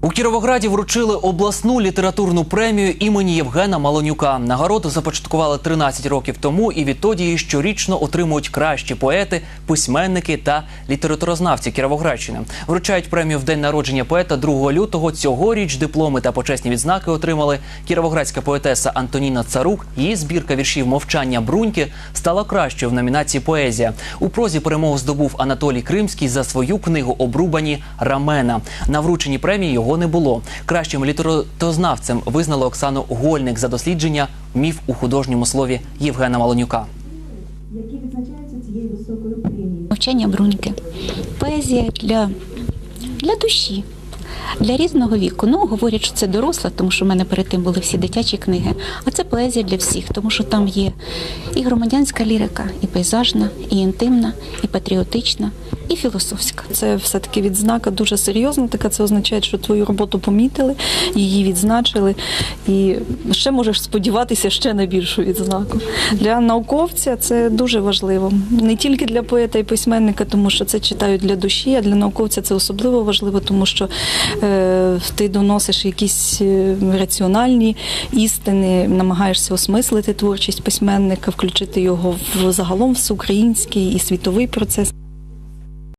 У Кіровограді вручили обласну літературну премію імені Євгена Малонюка. Нагороду започаткували 13 років тому, і відтоді її щорічно отримують кращі поети, письменники та літературознавці Кіровоградщини. Вручають премію в день народження поета 2 лютого. Цьогоріч дипломи та почесні відзнаки отримали кіровоградська поетеса Антоніна Царук. Її збірка віршів Мовчання Бруньки стала кращою в номінації Поезія. У прозі перемогу здобув Анатолій Кримський за свою книгу Обрубані рамена. На врученні премії його не було. Кращим літературознавцем визнали Оксану Гольник за дослідження міф у художньому слові Євгена Малонюка. які відзначаються цією високою премією. Мовчання бруньки. Поезія для, для душі, для різного віку. Ну, говорять, що це доросла, тому що в мене перед тим були всі дитячі книги. А це поезія для всіх, тому що там є і громадянська лірика, і пейзажна, і інтимна, і патріотична, і філософська. Це все-таки відзнака дуже серйозна. Така це означає, що твою роботу помітили, її відзначили, і ще можеш сподіватися ще на більшу відзнаку. Для науковця це дуже важливо. Не тільки для поета і письменника, тому що це читають для душі, а для науковця це особливо важливо, тому що е, ти доносиш якісь е, раціональні істини, намагаєшся осмислити творчість письменника, включити його в загалом всеукраїнський і світовий процес.